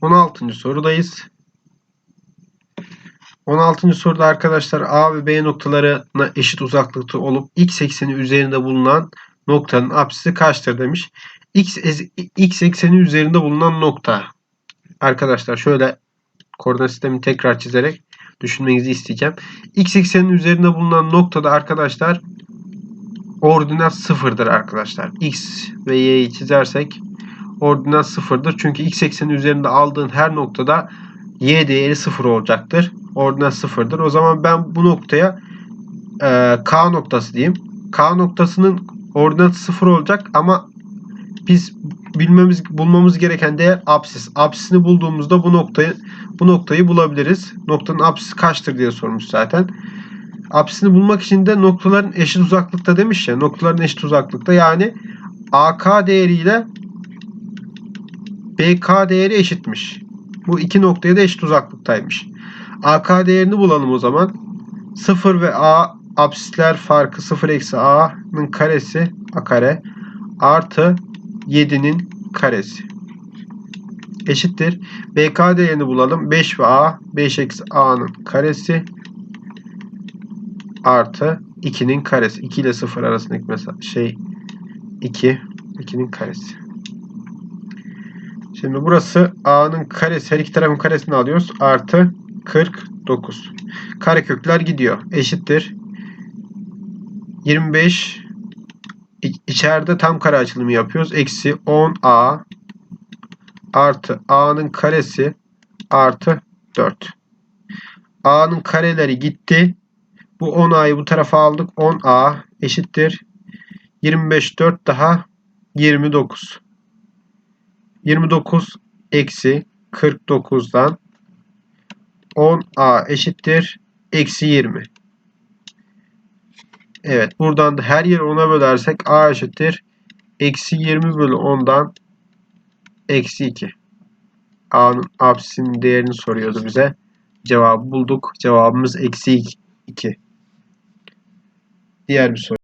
16. sorudayız. 16. soruda arkadaşlar A ve B noktalarına eşit uzaklıkta olup x ekseni üzerinde bulunan noktanın apsisi kaçtır demiş. X, x ekseni üzerinde bulunan nokta. Arkadaşlar şöyle koordinat sistemini tekrar çizerek düşünmenizi isteyeceğim. X eksenin üzerinde bulunan noktada arkadaşlar ordinat sıfırdır arkadaşlar. X ve Y'yi çizersek ordinat sıfırdır. Çünkü X eksenin üzerinde aldığın her noktada Y değeri sıfır olacaktır. Ordinat sıfırdır. O zaman ben bu noktaya e, K noktası diyeyim. K noktasının ordinatı sıfır olacak ama biz bilmemiz bulmamız gereken değer apsis. Apsisini bulduğumuzda bu noktayı bu noktayı bulabiliriz. Noktanın apsisi kaçtır diye sormuş zaten. Apsisini bulmak için de noktaların eşit uzaklıkta demiş ya. Noktaların eşit uzaklıkta yani AK değeriyle BK değeri eşitmiş. Bu iki noktaya da eşit uzaklıktaymış. AK değerini bulalım o zaman. 0 ve A apsisler farkı 0 eksi A'nın karesi A kare artı 7'nin karesi. Eşittir. BK değerini bulalım. 5 ve A 5 eksi A'nın karesi artı 2'nin karesi. 2 ile 0 arasındaki mesela şey 2 2'nin karesi. Şimdi burası A'nın karesi. Her iki tarafın karesini alıyoruz. Artı 49. Karekökler gidiyor. Eşittir. 25 içeride tam kare açılımı yapıyoruz. Eksi 10A artı A'nın karesi artı 4. A'nın kareleri gitti. Bu 10A'yı bu tarafa aldık. 10A eşittir. 25 4 daha 29. 29 eksi 49'dan 10A eşittir. Eksi 20. Evet. Buradan da her yeri 10'a bölersek A eşittir. Eksi 20 bölü 10'dan eksi 2. A'nın apsisinin değerini soruyordu bize. Cevabı bulduk. Cevabımız eksi 2. Diğer bir soru.